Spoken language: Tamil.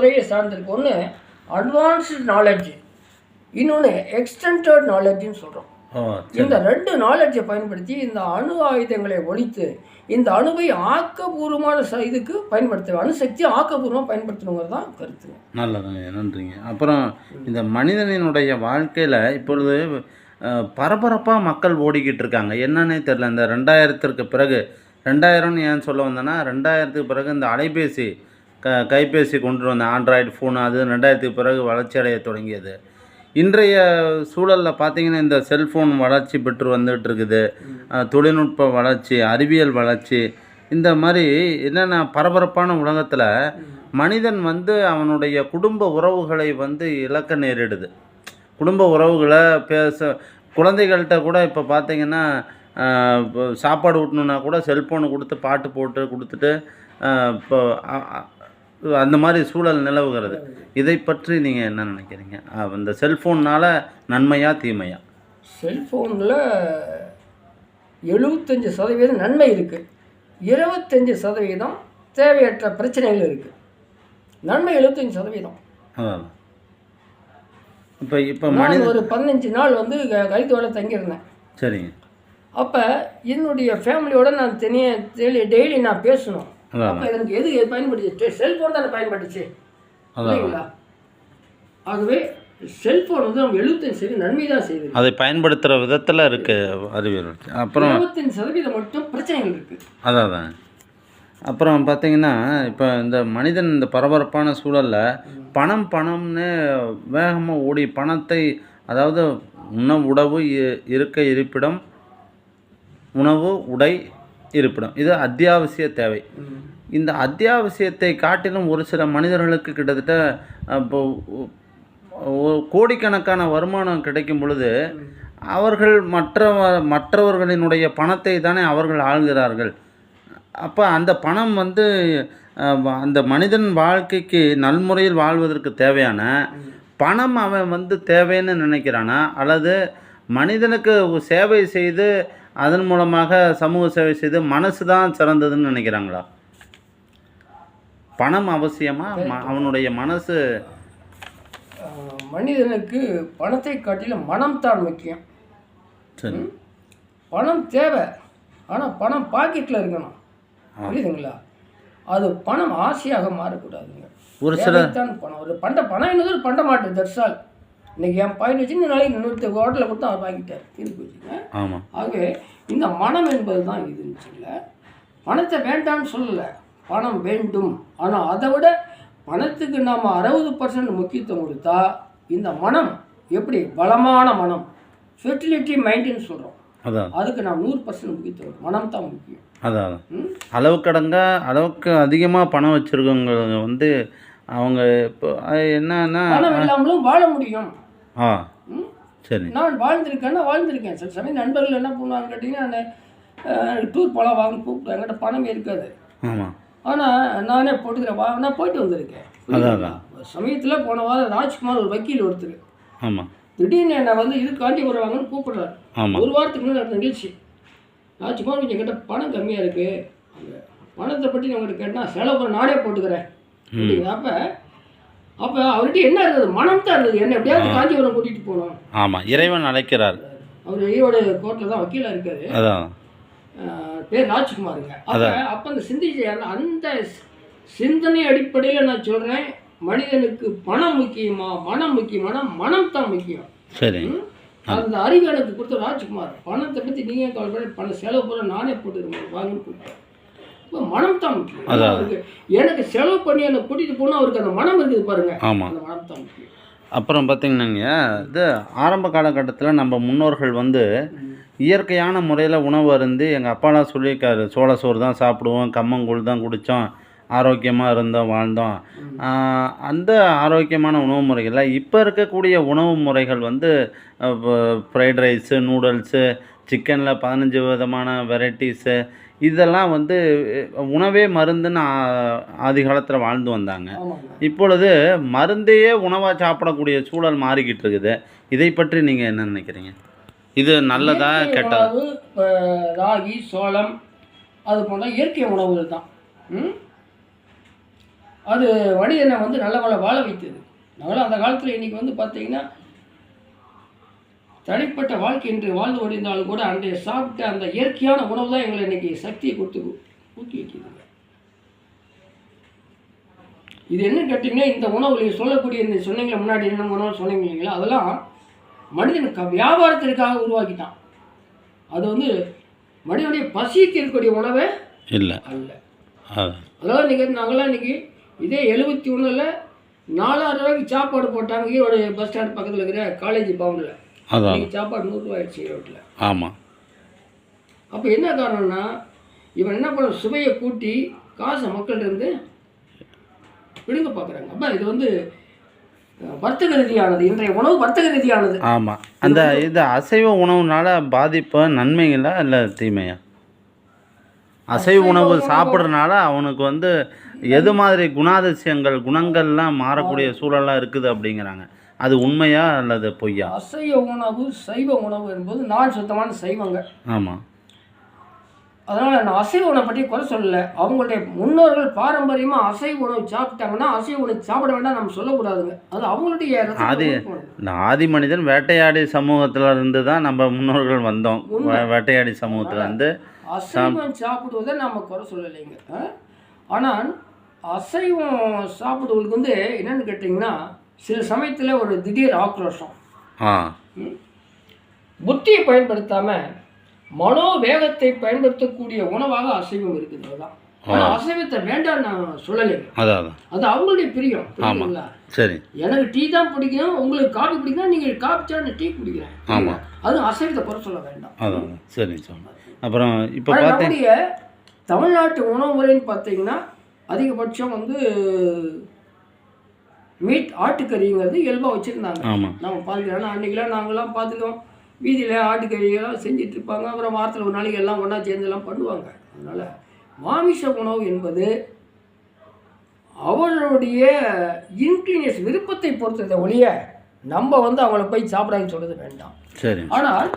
துறையை சார்ந்திருக்கு. ஒன்று அட்வான்ஸ்டு நாலேஜ் இன்னொன்று எக்ஸ்டெண்டட் நாலேஜ்னு சொல்கிறோம் இந்த ரெண்டு நாலேஜை பயன்படுத்தி இந்த அணு ஆயுதங்களை ஒழித்து இந்த அணுவை ஆக்கப்பூர்வமான இதுக்கு பயன்படுத்த அணுசக்தி ஆக்கப்பூர்வமாக பயன்படுத்தணுங்கிறது தான் கருத்துங்க. நல்லதுங்க நன்றிங்க. அப்புறம் இந்த மனிதனினுடைய வாழ்க்கையில் இப்பொழுது பரபரப்பாக மக்கள் ஓடிக்கிட்டு இருக்காங்க. என்னன்னே தெரில இந்த ரெண்டாயிரத்திற்கு பிறகு ரெண்டாயிரம்னு ஏன் சொல்ல வந்தேன்னா ரெண்டாயிரத்துக்கு பிறகு இந்த அலைபேசி க கைபேசி கொண்டு வந்த ஆண்ட்ராய்டு ஃபோன் அது ரெண்டாயிரத்துக்கு பிறகு வளர்ச்சி அடைய தொடங்கியது. இன்றைய சூழலில் பார்த்தீங்கன்னா இந்த செல்ஃபோன் வளர்ச்சி பெற்று வந்துகிட்டு இருக்குது. தொழில்நுட்ப வளர்ச்சி அறிவியல் வளர்ச்சி இந்த மாதிரி என்னென்ன பரபரப்பான உலகத்தில் மனிதன் வந்து அவனுடைய குடும்ப உறவுகளை வந்து இழக்க நேரிடுது. குடும்ப உறவுகளை பேச குழந்தைகள்கிட்ட கூட இப்போ பார்த்தீங்கன்னா சாப்பாடு ஊட்டணுன்னா கூட செல்ஃபோனு கொடுத்து பாட்டு போட்டு கொடுத்துட்டு இப்போ அந்த மாதிரி சூழல் நிலவுகிறது. இதை பற்றி நீங்கள் என்ன நினைக்கிறீங்க? இந்த செல்ஃபோன்னால் நன்மையா தீமையா? செல்ஃபோனில் எழுபத்தஞ்சு சதவீதம் நன்மை இருக்குது இருபத்தஞ்சி சதவீதம் தேவையற்ற பிரச்சனைகள் இருக்குது நன்மை எழுபத்தஞ்சு சதவீதம். இப்போ இப்போ மனித ஒரு பதினஞ்சு நாள் வந்து கழித்தோட தங்கியிருந்தேன். சரிங்க. அப்போ என்னுடைய ஃபேமிலியோட நான் தனியாக டெய்லி நான் பேசணும். அப்போ எனக்கு எது பயன்படுச்சு? செல்ஃபோன் தானே பயன்பட்டுச்சு இல்லைங்களா ஆகவே செல்ஃபோன் வந்து நம்ம எழுபத்தஞ்சு சதவீதம் நன்மை தான் செய்யுது. அதை பயன்படுத்துகிற விதத்தில் இருக்குது அறிவியல். அப்புறம் இருபத்தஞ்சு சதவீதம் மட்டும் பிரச்சனைகள் இருக்குது அதான் அதான். அப்புறம் பார்த்தீங்கன்னா இப்போ இந்த மனிதன் இந்த பரபரப்பான சூழலில் பணம் பணம்னு வேகமாக ஓடி பணத்தை அதாவது உணவு உணவு இ- இருக்க இருப்பிடம் உணவு உடை இருப்பிடம். இது அத்தியாவசிய தேவை. இந்த அத்தியாவசியத்தை காட்டிலும் ஒரு சில மனிதர்களுக்கு கிட்டத்தட்ட இப்போ கோடிக்கணக்கான வருமானம் கிடைக்கும் பொழுது அவர்கள் மற்றவ மற்றவர்களினுடைய பணத்தை தானே அவர்கள் ஆள்கிறார்கள். அப்போ அந்த பணம் வந்து அந்த மனிதன் வாழ்க்கைக்கு நல்முறையில் வாழ்வதற்கு தேவையான பணம் அவன் வந்து தேவைன்னு நினைக்கிறானா? அல்லது மனிதனுக்கு சேவை செய்து அதன் மூலமாக சமூக சேவை செய்து மனசு தான் சிறந்ததுன்னு நினைக்கிறாங்களா? பணம் அவசியமா? ம- அவனுடைய மனசு மனிதனுக்கு பணத்தை காட்டிலும் மனம் தான் முக்கியம். சரி. பணம் தேவை. ஆனால் பணம் பாக்கெட்டில் இருக்கணும். புரியுதுங்களா? அது பணம் ஆசையாக மாறக்கூடாதுங்க. ஒரு சில தேவைத்தான் பணம். ஒரு பண்ட பணம் என்னது ஒரு பண்ட மாட்டேன் தட்சால் இன்னைக்கு என் பையன் வச்சு நாளைக்கு இன்னொருத்த ஹோட்டலில் கொடுத்து அவர் வாங்கிட்டார். தீர்ந்து போச்சுங்க. ஆமாம் ஆகவே இந்த மனம் என்பது தான் இதுன்னு சொல்ல பணத்தை வேண்டாம்னு சொல்லலை. பணம் வேண்டும். ஆனால் அதை விட பணத்துக்கு நாம் அறுபது பர்சன்ட் முக்கியத்துவம் கொடுத்தா இந்த மனம் எப்படி? பலமான மனம். ஃபெர்டிலிட்டி மைண்டுன்னு சொல்கிறோம் அதான். அதுக்கு நாம் நூறு பர்சன்ட் முக்கியத்துவம். மனம் தான் முக்கியம். அதான்? அளவுக்கடங்க அளவுக்கு அதிகமாக பணம் வச்சுருக்கவங்க வந்து அவங்க இப்போ என்னன்னா பணம் இல்லாமலும் வாழ முடியும். ஆ? சரி. நான் வாழ்ந்திருக்கேன்னா வாழ்ந்திருக்கேன். சில சமயம் நண்பர்கள் என்ன பண்ணுவாங்க கேட்டிங்கன்னா நான் டூர் போகலாம் வாங்க கூப்பிட்டு என்கிட்ட பணம் இருக்காது. ஆமாம் ஆனால் நானே போட்டுக்கிறேன். வா நான் போயிட்டு வந்திருக்கேன். சமயத்தில் போன வாரம் ராஜ்குமார் ஒரு வக்கீல் ஒருத்தர். ஆமாம் திடீர்னு என்னை வந்து இது காஞ்சிபுரம் வாங்கன்னு கூப்பிடுறாரு ஒரு வாரத்துக்கு முன்னாடி நடந்த நிகழ்ச்சி. ராஜ்குமார் கொஞ்சம் என்கிட்ட பணம் கம்மியாக இருக்குது பணத்தை பற்றி நான் உங்கள்கிட்ட கேட்டால் செலவு நானே போட்டுக்கிறேன். அப்படிங்க அப்போ அவர்கிட்ட என்ன இருந்தது மனம் தான் இருந்தது என்ன எப்படியாவது காஞ்சிபுரம் கூட்டிகிட்டு போகணும். ஆமாம் இறைவன் அழைக்கிறார். அவர் ஈரோடு கோர்ட்டில் தான் வக்கீலாக இருக்காரு. அதான். பேர் ராஜ்குமாருங்க. அப்போ அப்போ அந்த சிந்திச்ச அந்த- சிந்தனை அடிப்படையில் நான் சொல்கிறேன் மனிதனுக்கு பணம் முக்கியமா? மனம் முக்கியமான மனம் தான் முக்கியம். சரி? அந்த அறிவு எனக்கு கொடுத்த ராஜ்குமார் பணத்தை பற்றி நீங்கள் கவலைப்பட? பணம் செலவு பண்ண நானே போட்டுக்கிறேன் வாங்கன்னு கொடுத்தேன் இப்போ மனம் தான் முக்கியம் எனக்கு செலவு பண்ணி என்னை கூட்டிகிட்டு போனால் அவருக்கு அந்த மனம் இருக்குது பாருங்க. ஆமாம் அந்த மனம் தான் முக்கியம் அப்புறம் பார்த்தீங்கன்னாங்க இது ஆரம்ப காலகட்டத்தில் நம்ம முன்னோர்கள் வந்து இயற்கையான முறையில் உணவு அருந்து எங்கள் அப்பாலாம் சொல்லியிருக்காரு சோள சோறு தான் சாப்பிடுவோம் கம்மங்கூழ் தான் குடித்தோம் ஆரோக்கியமாக இருந்தோம் வாழ்ந்தோம். அந்த ஆரோக்கியமான உணவு முறைகளில் இப்போ இருக்கக்கூடிய உணவு முறைகள் வந்து ஃப்ரைட் ரைஸு நூடுல்ஸு சிக்கனில் பதினஞ்சு விதமான வெரைட்டிஸு இதெல்லாம் வந்து உணவே மருந்துன்னு ஆதி காலத்தில் வாழ்ந்து வந்தாங்க. இப்பொழுது மருந்தையே உணவாக சாப்பிடக்கூடிய சூழல் மாறிக்கிட்டு இருக்குது. இதை பற்றி நீங்கள் என்ன நினைக்கிறீங்க? இது நல்லதா கெட்டதா? ராகி சோளம் அது போன்ற இயற்கை உணவுகள் தான். ம்? அது மனிதனை வந்து நல்லவள வாழ வைத்தது. நாங்களாம் அந்த காலத்தில் இன்னைக்கு வந்து பார்த்தீங்கன்னா தனிப்பட்ட வாழ்க்கை என்று வாழ்ந்து கொண்டிருந்தாலும் கூட அன்றைய சாப்பிட்ட அந்த இயற்கையான உணவு தான் எங்களை இன்னைக்கு சக்தியை கொடுத்து ஊக்கி வைக்குதுங்க இது என்ன கேட்டிங்கன்னா இந்த உணவு நீங்கள் சொல்லக்கூடிய இந்த சொன்னீங்களே முன்னாடி என்ன உணவு சொன்னீங்க இல்லைங்களா அதெல்லாம் மனிதனுக்கு வியாபாரத்திற்காக உருவாக்கிட்டான். அது வந்து மனிதனுடைய பசி தீர்க்கக்கூடிய உணவே இல்லை. அல்ல. அது அதெல்லாம் இன்றைக்கி நாங்களாம் இன்றைக்கி இதே எழுபத்தி ஒன்றில் நாலாயிரம் ரூபாய்க்கு சாப்பாடு போட்டாங்க ஈரோடு பஸ் ஸ்டாண்ட் பக்கத்தில் இருக்கிற காலேஜ் பவுண்டில் அதான். சாப்பாடு நூறுரூவா ஆயிடுச்சு ஈரோட்டில் ஆமாம் அப்போ என்ன காரணம்னா இவன் என்ன பண்ண சுவையை கூட்டி காசை மக்கள்கிட்ட இருந்து பிடுங்க பார்க்குறாங்க அப்போ இது வந்து வர்த்தக ரீதியானது இன்றைய உணவு வர்த்தக ரீதியானது. ஆமாம் அந்த இது அசைவ உணவுனால பாதிப்பு நன்மைங்களா இல்லை தீமையா? அசைவ உணவு சாப்பிட்றதுனால அவனுக்கு வந்து எது மாதிரி குணாதிசயங்கள் குணங்கள்லாம் மாறக்கூடிய சூழலாம் இருக்குது அப்படிங்கிறாங்க. அது உண்மையா அல்லது பொய்யா? அசைவ உணவு சைவ உணவு என்பது நான் சுத்தமான சைவங்க. ஆமாம் அதனால் நான் அசைவ உணவை பற்றி குறை சொல்லலை. அவங்களுடைய முன்னோர்கள் பாரம்பரியமாக அசைவ உணவு சாப்பிட்டாங்கன்னா அசைவ உணவு சாப்பிட வேண்டாம் நம்ம சொல்லக்கூடாதுங்க. அது அவங்களுடைய. இந்த ஆதி மனிதன் வேட்டையாடி சமூகத்துல இருந்து தான் நம்ம முன்னோர்கள் வந்தோம். வேட்டையாடி சமூகத்துல இருந்து அசைவம் சாப்பிடுவதை நம்ம குறை சொல்லலைங்க? ஆனால் அசைவம் சாப்பிடுவதுக்கு வந்து என்னன்னு கேட்டிங்கன்னா சில சமயத்தில் ஒரு திடீர் ஆக்ரோஷம். புத்தியை பயன்படுத்தாமல் மனோவேகத்தை பயன்படுத்தக்கூடிய உணவாக அசைவம் இருக்குது அதுதான் அசைவத்தை வேண்டாம் நான் சொல்லலைங்க அதான் அது அவங்களுடைய பிரியம் சரி. எனக்கு டீ தான் பிடிக்கும் உங்களுக்கு காபி பிடிக்கும் நீங்கள் காபி சா நான் டீ குடிக்கிறேன். ஆமா. அது அசைவத்தை குறை சொல்ல வேண்டாம். அதான். சரி அப்புறம் இப்போ நம்முடைய தமிழ்நாட்டு உணவு முறைன்னு பார்த்தீங்கன்னா அதிகபட்சம் வந்து மீட் ஆட்டுக்கறிங்கிறது இயல்பாக வச்சுருந்தாங்க. நம்ம பார்த்துக்கலாம் அன்றைக்கெலாம் நாங்களாம் பார்த்துக்கோம் வீதியில் ஆட்டுக்கறியெல்லாம் செஞ்சுட்டு இருப்பாங்க. அப்புறம் வாரத்தில் ஒரு நாளைக்கு எல்லாம் ஒன்றா சேர்ந்துலாம் பண்ணுவாங்க. அதனால் மாமிச உணவு என்பது அவர்களுடைய இன்க்ளீனியஸ் விருப்பத்தை பொறுத்ததை ஒழிய நம்ம வந்து அவங்கள போய் சாப்பிடாதுன்னு சொல்றது வேண்டாம். சரி ஆனால்